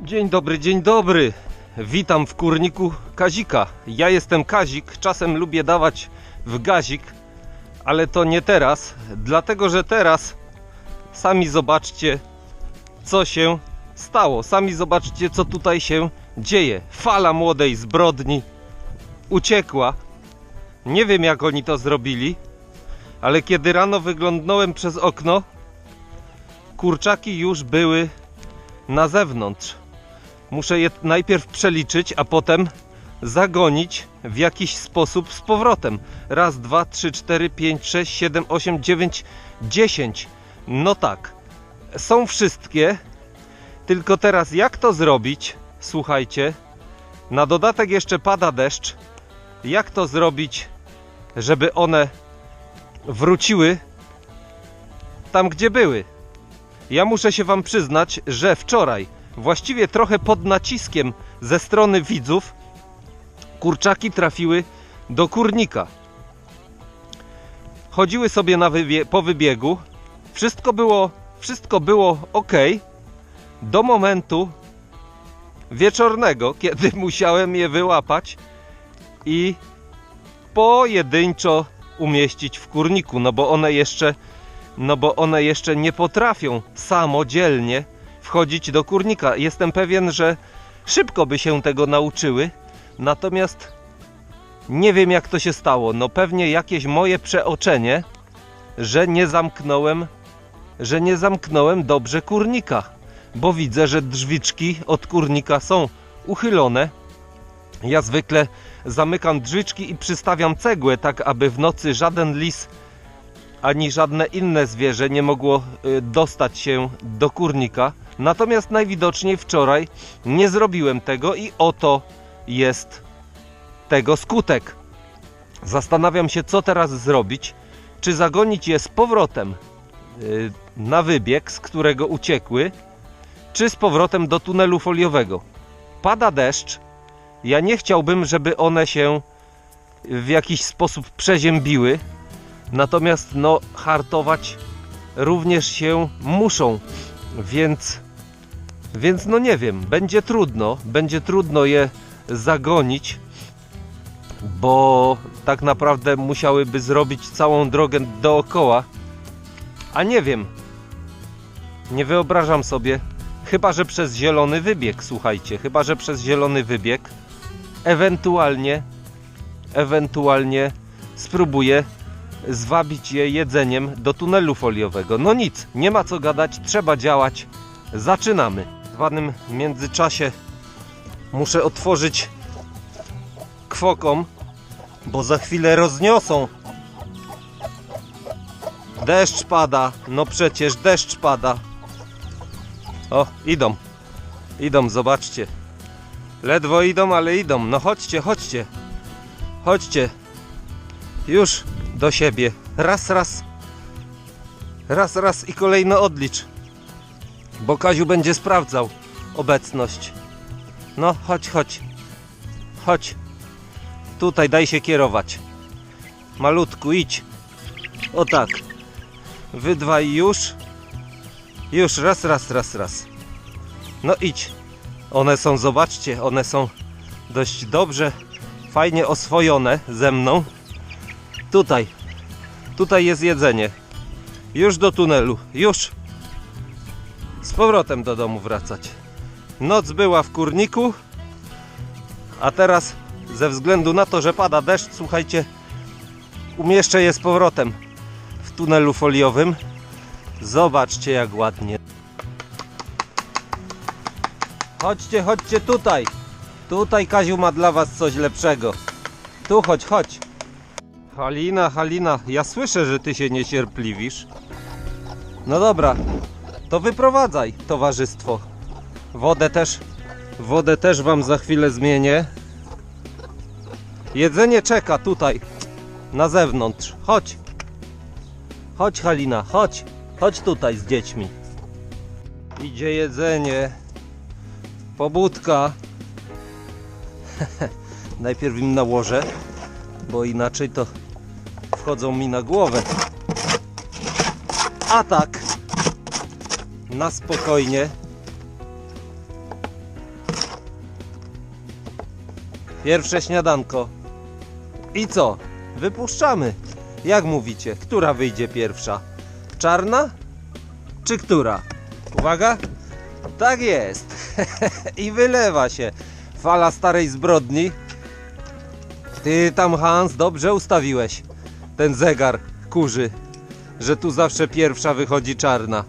Dzień dobry, dzień dobry. Witam w kurniku Kazika. Ja jestem Kazik, czasem lubię dawać w gazik, ale to nie teraz, dlatego że teraz sami zobaczcie, co się stało. Sami zobaczcie, co tutaj się dzieje. Fala młodej zbrodni uciekła. Nie wiem, jak oni to zrobili, ale kiedy rano wyglądnąłem przez okno, kurczaki już były na zewnątrz. Muszę je najpierw przeliczyć, a potem zagonić w jakiś sposób z powrotem. Raz, dwa, trzy, cztery, pięć, sześć, siedem, osiem, dziewięć, dziesięć. No tak, są wszystkie. Tylko teraz jak to zrobić? Słuchajcie, na dodatek jeszcze pada deszcz. Jak to zrobić, żeby one wróciły tam, gdzie były? Ja muszę się Wam przyznać, że wczoraj, właściwie trochę pod naciskiem ze strony widzów, kurczaki trafiły do kurnika. Chodziły sobie na wybie po wybiegu. Wszystko było, wszystko było ok. Do momentu wieczornego, kiedy musiałem je wyłapać i pojedynczo umieścić w kurniku, no bo one jeszcze no bo one jeszcze nie potrafią samodzielnie wchodzić do kurnika. Jestem pewien, że szybko by się tego nauczyły, natomiast nie wiem jak to się stało. No pewnie jakieś moje przeoczenie, że nie zamknąłem, że nie zamknąłem dobrze kurnika, bo widzę, że drzwiczki od kurnika są uchylone. Ja zwykle zamykam drzwiczki i przystawiam cegłę, tak aby w nocy żaden lis ani żadne inne zwierzę nie mogło y, dostać się do kurnika. Natomiast najwidoczniej wczoraj nie zrobiłem tego i oto jest tego skutek. Zastanawiam się, co teraz zrobić. Czy zagonić je z powrotem y, na wybieg, z którego uciekły, czy z powrotem do tunelu foliowego. Pada deszcz. Ja nie chciałbym, żeby one się w jakiś sposób przeziębiły. Natomiast no hartować również się muszą, więc więc no nie wiem, będzie trudno, będzie trudno je zagonić, bo tak naprawdę musiałyby zrobić całą drogę dookoła. A nie wiem. Nie wyobrażam sobie, chyba że przez zielony wybieg, słuchajcie, chyba że przez zielony wybieg ewentualnie ewentualnie spróbuję zwabić je jedzeniem do tunelu foliowego. No nic, nie ma co gadać, trzeba działać. Zaczynamy. Zwanym międzyczasie muszę otworzyć kwokom, bo za chwilę rozniosą. Deszcz pada, no przecież deszcz pada. O, idą. Idą, zobaczcie. Ledwo idą, ale idą. No chodźcie, chodźcie. Chodźcie. Już do siebie. Raz, raz. Raz, raz i kolejno odlicz. Bo Kaziu będzie sprawdzał obecność. No, chodź, chodź. Chodź. Tutaj daj się kierować. Malutku, idź. O tak. Wy dwaj już. Już, raz, raz, raz, raz. No idź. One są, zobaczcie, one są dość dobrze, fajnie oswojone ze mną. Tutaj. Tutaj jest jedzenie. Już do tunelu. Już. Powrotem do domu wracać. Noc była w kurniku. A teraz ze względu na to, że pada deszcz, słuchajcie, umieszczę je z powrotem w tunelu foliowym. Zobaczcie jak ładnie. Chodźcie, chodźcie tutaj. Tutaj Kaziu ma dla was coś lepszego. Tu chodź, chodź. Halina, Halina, ja słyszę, że ty się niecierpliwisz. No dobra, to wyprowadzaj, towarzystwo. Wodę też, wodę też wam za chwilę zmienię. Jedzenie czeka tutaj, na zewnątrz. Chodź. Chodź, Halina, chodź. Chodź tutaj z dziećmi. Idzie jedzenie. Pobudka. Najpierw im nałożę, bo inaczej to wchodzą mi na głowę. A tak, na spokojnie. Pierwsze śniadanko. I co? Wypuszczamy. Jak mówicie, która wyjdzie pierwsza? Czarna? Czy która? Uwaga. Tak jest. I wylewa się fala starej zbrodni. Ty tam Hans dobrze ustawiłeś ten zegar kurzy, że tu zawsze pierwsza wychodzi czarna.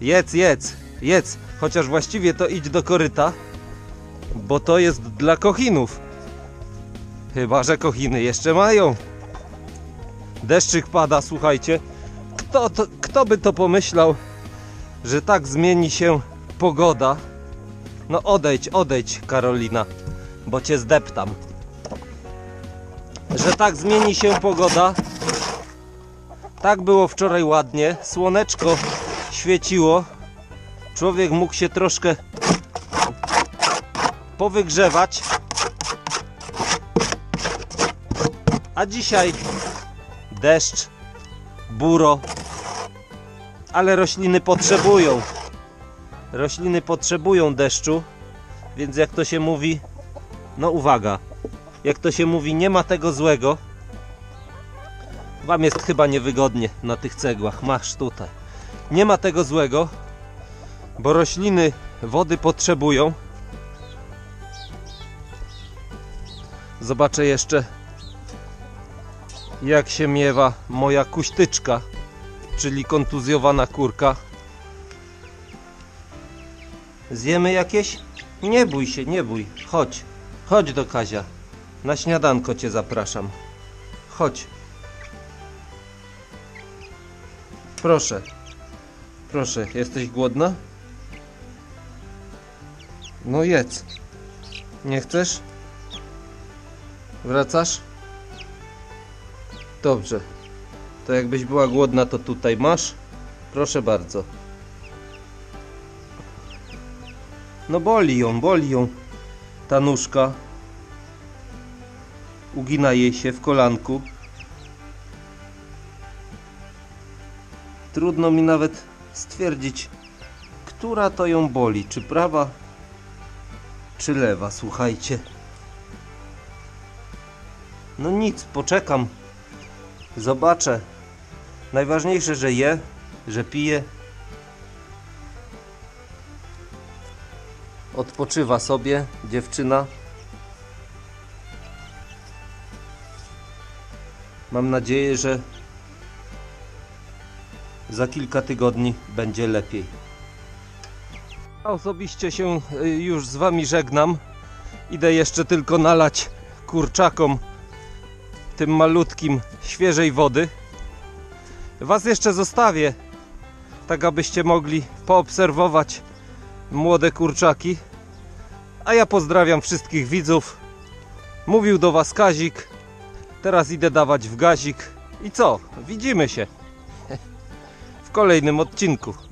Jedz, jedz, jedz. Chociaż właściwie to idź do koryta, bo to jest dla kochinów. Chyba, że kochiny jeszcze mają. Deszczyk pada, słuchajcie. Kto, to, kto by to pomyślał, że tak zmieni się pogoda? No odejdź, odejdź, Karolina, bo cię zdeptam. Że tak zmieni się pogoda. Tak było wczoraj ładnie. Słoneczko świeciło. Człowiek mógł się troszkę powygrzewać. A dzisiaj deszcz, buro, ale rośliny potrzebują. Rośliny potrzebują deszczu, więc jak to się mówi, no uwaga, jak to się mówi, nie ma tego złego. Wam jest chyba niewygodnie na tych cegłach, masz tutaj. Nie ma tego złego, bo rośliny wody potrzebują. Zobaczę jeszcze jak się miewa moja kuśtyczka, czyli kontuzjowana kurka. Zjemy jakieś? Nie bój się, nie bój. Chodź, chodź do Kazia. Na śniadanko cię zapraszam. Chodź. Proszę. Proszę, jesteś głodna? No jedz. Nie chcesz? Wracasz? Dobrze. To jakbyś była głodna, to tutaj masz. Proszę bardzo. No boli ją, boli ją ta nóżka. Ugina jej się w kolanku. Trudno mi nawet stwierdzić, która to ją boli. Czy prawa, czy lewa. Słuchajcie. No nic, poczekam. Zobaczę. Najważniejsze, że je, że pije. Odpoczywa sobie dziewczyna. Mam nadzieję, że za kilka tygodni będzie lepiej. Osobiście się y, już z Wami żegnam. Idę jeszcze tylko nalać kurczakom tym malutkim świeżej wody. Was jeszcze zostawię, tak abyście mogli poobserwować młode kurczaki. A ja pozdrawiam wszystkich widzów. Mówił do Was Kazik. Teraz idę dawać w gazik. I co? Widzimy się w kolejnym odcinku.